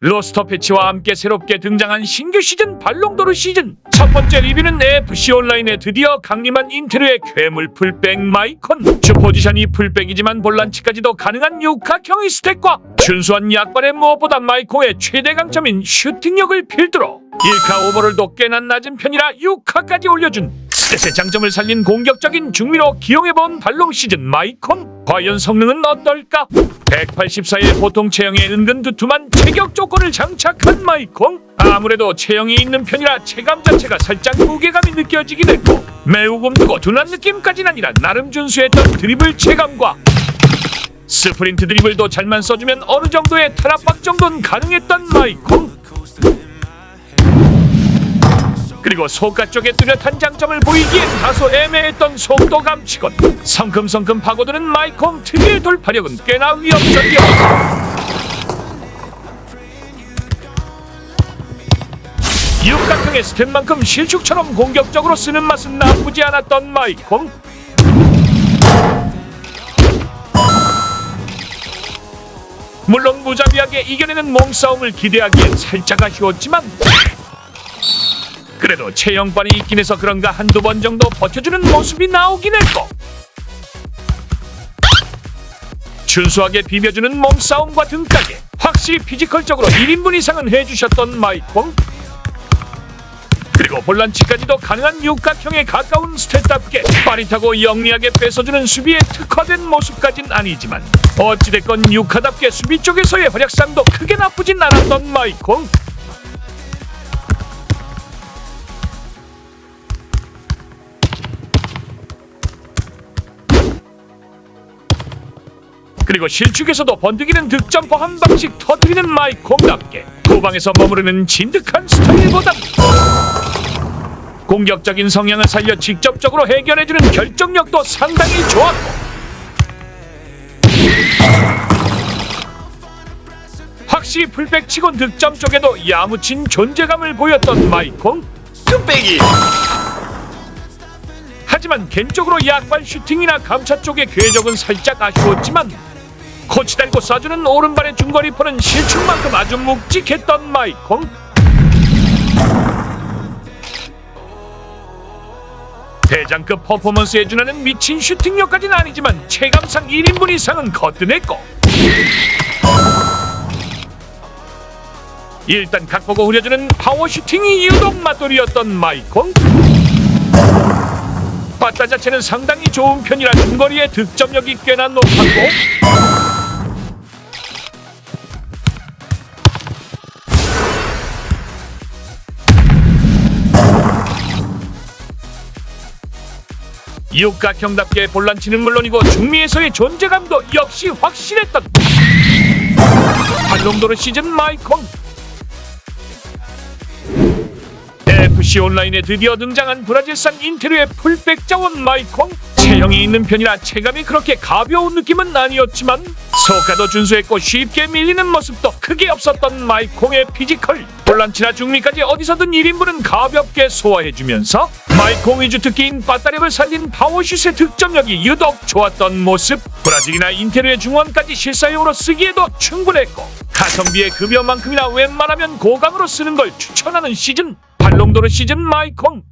로스터 패치와 함께 새롭게 등장한 신규 시즌 발롱도르 시즌. 첫 번째 리뷰는 FC 온라인에 드디어 강림한 인테르의 괴물 풀백 마이콘. 주 포지션이 풀백이지만 볼란치까지도 가능한 육각형의 스택과 준수한 약발의 무엇보다 마이콘의 최대 강점인 슈팅력을 필두로 1카 오버롤도 꽤나 낮은 편이라 6카까지 올려준 스탯의 장점을 살린 공격적인 중미로 기용해본 발롱 시즌 마이콘. 과연 성능은 어떨까? 184의 보통 체형에 은근 두툼한 체격 조건을 장착한 마이콘. 아무래도 체형이 있는 편이라 체감 자체가 살짝 무게감이 느껴지긴 했고 매우 곰두고 둔한 느낌까진 아니라 나름 준수했던 드리블 체감과 스프린트 드리블도 잘만 써주면 어느 정도의 탈압박 정도는 가능했던 마이콘 그리고 속가 쪽에 뚜렷한 장점을 보이기엔 다소 애매했던 속도 감 치곤 성큼성큼 파고드는 마이콘 특유의 돌파력은 꽤나 위협적이었다. 육각형의 스텝만큼 실축처럼 공격적으로 쓰는 맛은 나쁘지 않았던 마이콘 물론 무자비하게 이겨내는 몸싸움을 기대하기엔 살짝 아쉬웠지만 그래도 체형반이 있긴 해서 그런가 한두 번 정도 버텨주는 모습이 나오긴 했고. 준수하게 비벼주는 몸싸움과 등가게. 확실히 피지컬적으로 1인분 이상은 해주셨던 마이콩. 그리고 볼란치까지도 가능한 육각형에 가까운 스탯답게 빠릿하고 영리하게 뺏어주는 수비에 특화된 모습까진 아니지만 어찌됐건 육하답게 수비 쪽에서의 활약상도 크게 나쁘진 않았던 마이콩 그리고 실축에서도 번뜩이는 득점포 한 방씩 터뜨리는 마이콩답게. 후방에서 머무르는 진득한 스타일보다 공격적인 성향을 살려 직접적으로 해결해주는 결정력도 상당히 좋았고. 확실히 풀백치곤 득점 쪽에도 야무친 존재감을 보였던 마이콩 뚝배기. 하지만 개인적으로 약발 슈팅이나 감차 쪽의 궤적은 살짝 아쉬웠지만 코치 달고 쏴주는 오른발의 중거리포는 실축만큼 아주 묵직했던 마이콩 대장급 퍼포먼스에 준하는 미친 슈팅력까지는 아니지만 체감상 1인분 이상은 거뜬했고. 일단 각보고 후려주는 파워 슈팅이 유독 맛돌이었던 마이콩 바타 자체는 상당히 좋은 편이라 중거리의 득점력이 꽤나 높았고 육각형답게 볼란치는 물론이고 중미에서의 존재감도 역시 확실했던 발롱도르 시즌 마이콘. FC 온라인에 드디어 등장한 브라질산 인테르의 풀백 자원 마이콩 체형이 있는 편이라 체감이 그렇게 가벼운 느낌은 아니었지만 소가도 준수했고 쉽게 밀리는 모습도 크게 없었던 마이콩의 피지컬 볼란치나 중미까지 어디서든 1인분은 가볍게 소화해주면서 마이콩 위주 특기인 빠따력을 살린 파워슛의 득점력이 유독 좋았던 모습. 브라질이나 인테르의 중원까지 실사용으로 쓰기에도 충분했고 가성비의 급여만큼이나 웬만하면 고강으로 쓰는 걸 추천하는 시즌 발롱도르 시즌 마이콩